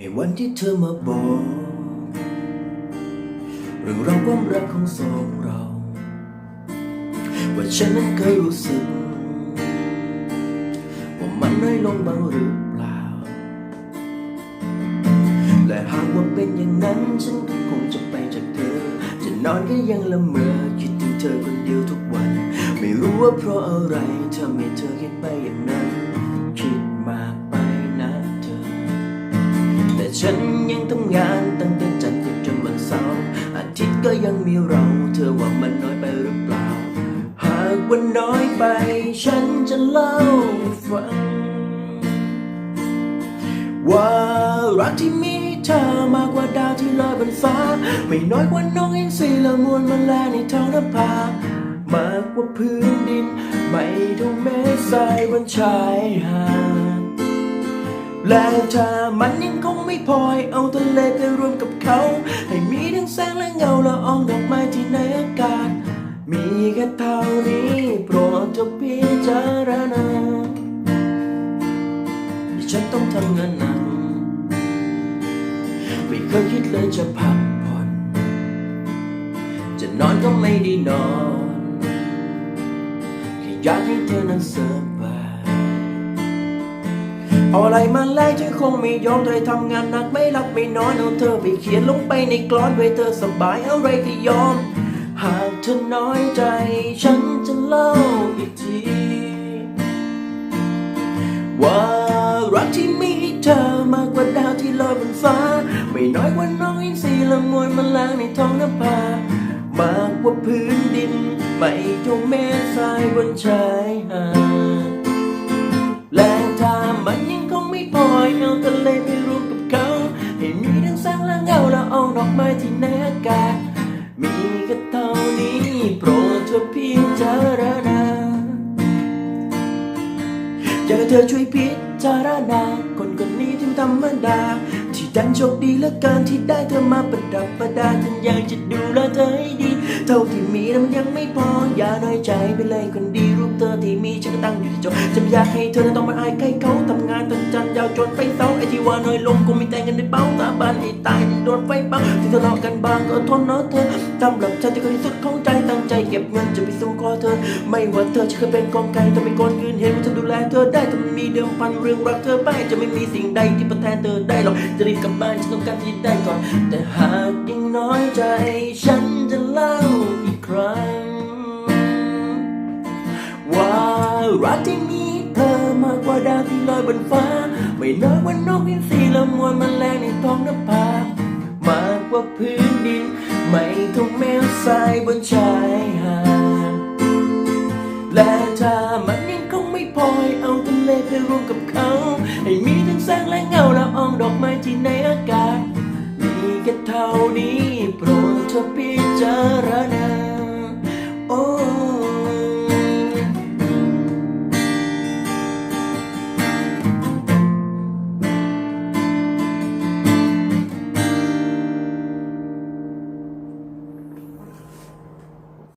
ในวันที่เธอมาบอกเรื่องราวความรักของสองเรา ว่าฉันนั้นเคยรู้สึก ว่ามันน้อยลงบ้างหรือเปล่า และหากว่าเป็นอย่างนั้นฉันก็คงจะไปจากเธอ จะนอนก็ยังละเมอคิดถึงเธอคนเดียวทุกวัน ไม่รู้ว่าเพราะอะไรทำให้เธอคิดไปอย่างนั้นคิด ฉันยังทำงานตั้งแต่จันทร์จนวันเสาร์อาทิตย์ก็ยังมีเรา เธอว่ามันน้อยไปหรือเปล่า หากว่าน้อยไป ฉันจะเล่าให้ฟัง ว่ารักที่มีเธอมากกว่าดาวที่ลอยบนฟ้า ไม่น้อยกว่าน้องอินทรีละมวลมาแลในท้องนภามากกว่าพื้นดิน ไม่เท่าเม็ดทรายบนชายหาด และถ้ามันยังคงไม่พอเอาทะเลไปรวมกับเขา ให้มีทั้งแสงและเงาละอองดอกไม้ที่ในอากาศ มีแค่เท่านี้โปรดจงพิจารณาที่ฉันต้องทำงานหนักไม่เคยคิดเลยจะพักผ่อน จะนอนก็ไม่ได้นอน แค่อยากให้เธอนั้นสบาย เอาอะไรมาแลกฉันคงไม่ยอมเธอทำงานหนักไม่หลับไม่นอนเอาเธอไปเขียนลงไปในกลอนไว้เธอสบายอะไรก็ยอม หากเธอน้อยใจ ฉันจะเล่าอีกที ว่ารักที่มีให้เธอมากกว่าดาวที่ลอยบนฟ้า ไม่น้อยกว่าน้องอินทรีละมวยมันลางในท้องนภามากกว่าพื้นดิน ไม่เท่าเม็ดทรายบนชายหาด เงาละอองดอกไม้ที่แนอากาศมีแค่เท่านี้ โปรดเธอพิจารณาอยากให้เธอช่วยพิจารณาคนคนนี้ที่ไม่ธรรมดา ที่ดันโชคดีและการที่ได้เธอมาประดับประดาฉันอยากจะดูแลเธอให้ดี เท่าที่มีนั้นมันยังไม่พอ อย่าน้อยใจไปเลยคนดีรูปเธอที่มีฉันก็ตั้งอยู่ที่จอจะไม่อยากให้เธอนั้นต้องมาอายใกล้เขาทำงานตั้งจันทร์ยาวจนไปเสาไอ้ที่ว่าน้อยลงก็มีแต่เงินในเป๋าตาบานให้ตายโดนไฟเผาที่ทะเลาะกันบางก็ทนเนาะเธอสำหรับฉันที่คนที่สุดของใจตั้งใจเก็บเงินจะไปสู่ขอเธอ ไม่ว่าเธอจะเคยเป็นกองไก่จะเป็นคนอื่นเห็นว่าฉันดูแลเธอได้ถ้ามันมีเดิมพันเรื่องรักเธอไปจะไม่มีสิ่งใดที่ประแทนเธอได้หรอกจะรีบกลับบ้านฉันต้องการที่ได้ก่อน แต่หากยังน้อยใจฉัน รักที่มีเธอมากกว่าดาวที่ลอยบนฟ้า ไม่น้อยกว่านกอินทรีละมวลแมลงในท้องนภามากกว่าพื้นดิน ไม่เท่าแมวทรายบนชายหาดและถ้ามันยังคงไม่พอให้เอาทะเลไปรวมกับเขา ให้มีทั้งแสงและเงาละอองดอกไม้ที่ในอากาศมีแค่เท่านี้โปรดเธอพิจารณา